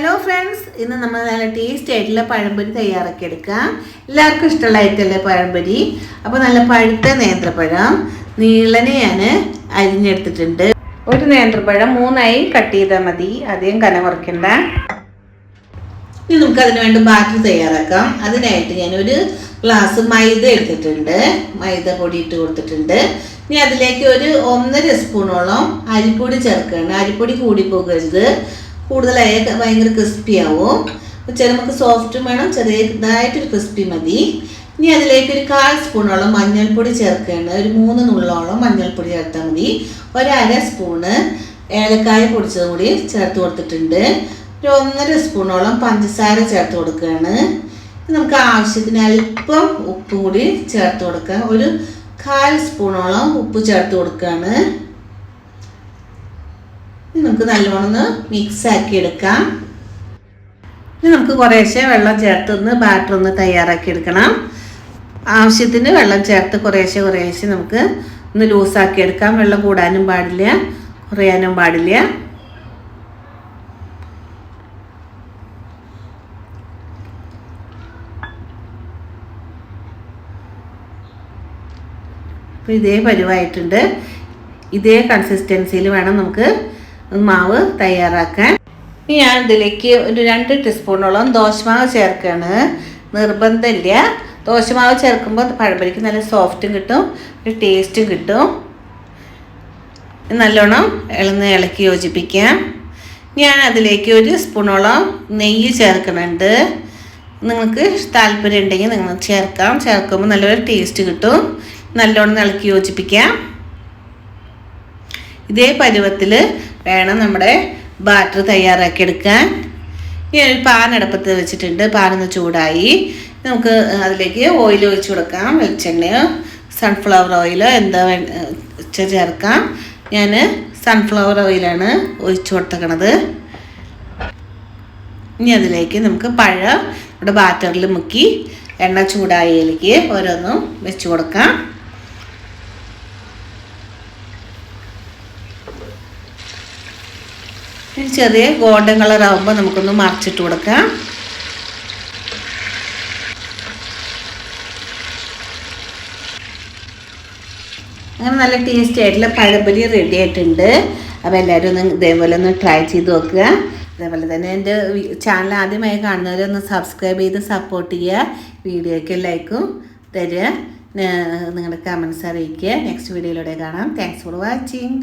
Hello friends ഇന്ന് നമ്മൾ നല്ല ടേസ്റ്റ് ആയിട്ടുള്ള പഴംപൊരി തയ്യാറാക്കി എടുക്കാം. എല്ലാവർക്കും ഇഷ്ടമുള്ള ഐറ്റമല്ലേ പഴംപൊരി? അപ്പോൾ നല്ല പഴുത്ത നേന്ത്രപ്പഴം നീളനെ ഞാൻ അരിഞ്ഞെടുത്തിട്ടുണ്ട്. ഒരു നേന്ത്രപ്പഴം മൂന്നായി കട്ട് ചെയ്താൽ മതി. അധികം കന കുറയ്ക്കണ്ട. ഇനി നമുക്ക് അതിന് വേണ്ടി ബാറ്റർ തയ്യാറാക്കാം. അതിനായിട്ട് ഞാൻ ഒരു ഗ്ലാസ് മൈദ എടുത്തിട്ടുണ്ട്. മൈദ പൊടി ഇട്ട് കൊടുത്തിട്ടുണ്ട്. ഇനി അതിലേക്ക് ഒരു ഒന്നര സ്പൂണോളം അരിപ്പൊടി ചേർക്കുകയാണ് അരിപ്പൊടി കൂടി പോകരുത്. കൂടുതലായ ഭയങ്കര ക്രിസ്പി ആവും. ചില നമുക്ക് സോഫ്റ്റും വേണം ചെറിയതായിട്ടൊരു ക്രിസ്പി മതി. ഇനി അതിലേക്ക് ഒരു കാൽ സ്പൂണോളം മഞ്ഞൾപ്പൊടി ചേർക്കുകയാണ് ഒരു മൂന്ന് നുള്ളോളം മഞ്ഞൾപ്പൊടി ചേർത്താൽ മതി. ഒരര സ്പൂണ് ഏലക്കായ പൊടിച്ചതും കൂടി ചേർത്ത് കൊടുത്തിട്ടുണ്ട്. ഒരു ഒന്നര സ്പൂണോളം പഞ്ചസാര ചേർത്ത് കൊടുക്കുകയാണ് നമുക്ക് ആവശ്യത്തിന് അല്പം ഉപ്പും കൂടി ചേർത്ത് കൊടുക്കാം. ഒരു കാൽ സ്പൂണോളം ഉപ്പ് ചേർത്ത് കൊടുക്കുകയാണ് നമുക്ക് നല്ലോണം മിക്സ് ആക്കി എടുക്കാം ഇനി നമുക്ക് കുറേശ്ശെ വെള്ളം ചേർത്ത് ഒന്ന് ബാറ്റർ ഒന്ന് തയ്യാറാക്കി എടുക്കണം ആവശ്യത്തിന് വെള്ളം ചേർത്ത് കുറേശ്ശെ കുറേശ്ശെ നമുക്ക് ഒന്ന് ലൂസാക്കി എടുക്കാം വെള്ളം കൂടാനും പാടില്ല കുറയാനും പാടില്ല. അപ്പോൾ ഇതേ പരുവായിട്ടുണ്ട്. ഇതേ കൺസിസ്റ്റൻസിയിൽ വേണം നമുക്ക് മാവ് തയ്യാറാക്കാൻ. ഇനി ഞാൻ ഇതിലേക്ക് ഒരു രണ്ട് ടീസ്പൂണോളം ദോശമാവ് ചേർക്കുകയാണ് നിർബന്ധമില്ല. ദോശമാവ് ചേർക്കുമ്പോൾ പഴമ്പരിക്ക് നല്ല സോഫ്റ്റും കിട്ടും ഒരു ടേസ്റ്റും കിട്ടും. നല്ലോണം ഇളന്ന് ഇളക്കി യോജിപ്പിക്കാം. ഞാൻ അതിലേക്ക് ഒരു സ്പൂണോളം നെയ്യ് ചേർക്കുന്നുണ്ട്. നിങ്ങൾക്ക് താല്പര്യം ഉണ്ടെങ്കിൽ നിങ്ങൾ ചേർക്കാം. ചേർക്കുമ്പോൾ നല്ലൊരു ടേസ്റ്റ് കിട്ടും. നല്ലോണം ഇളക്കി യോജിപ്പിക്കാം. ഇതേ പരുവത്തിൽ വേണം നമ്മുടെ ബാറ്റർ തയ്യാറാക്കിയെടുക്കാൻ ഞാൻ ഒരു പാൻ അടുപ്പത്ത് വെച്ചിട്ടുണ്ട്. പാനൊന്ന് ചൂടായി. നമുക്ക് അതിലേക്ക് ഓയിൽ ഒഴിച്ച് കൊടുക്കാം. വെളിച്ചെണ്ണയോ സൺഫ്ലവർ ഓയിലോ എന്താ ചേർക്കാം. ഞാൻ സൺഫ്ലവർ ഓയിലാണ് ഒഴിച്ച് കൊടുത്തേക്കണത്. ഇനി അതിലേക്ക് നമുക്ക് പഴം നമ്മുടെ ബാറ്ററിൽ മുക്കി എണ്ണ ചൂടായതിലേക്ക് ഓരോന്നും വെച്ച് കൊടുക്കാം. ചെറിയ ഗോൾഡൻ കളർ ആകുമ്പോൾ നമുക്കൊന്ന് മറിച്ചിട്ട് കൊടുക്കാം. അങ്ങനെ നല്ല ടേസ്റ്റി ആയിട്ടുള്ള പഴംപൊരി റെഡി ആയിട്ടുണ്ട്. അപ്പോൾ എല്ലാവരും ഒന്ന് ഇതേപോലെ ഒന്ന് ട്രൈ ചെയ്ത് നോക്കുക. അതേപോലെ തന്നെ എന്റെ ചാനൽ ആദ്യമായി കാണുന്നവരൊന്ന് സബ്സ്ക്രൈബ് ചെയ്ത് സപ്പോർട്ട് ചെയ്യുക. വീഡിയോയ്ക്ക് ലൈക്കും തരിക. നിങ്ങളുടെ കമൻസ് അറിയിക്കുക. നെക്സ്റ്റ് വീഡിയോയിലൂടെ കാണാം. Thanks for watching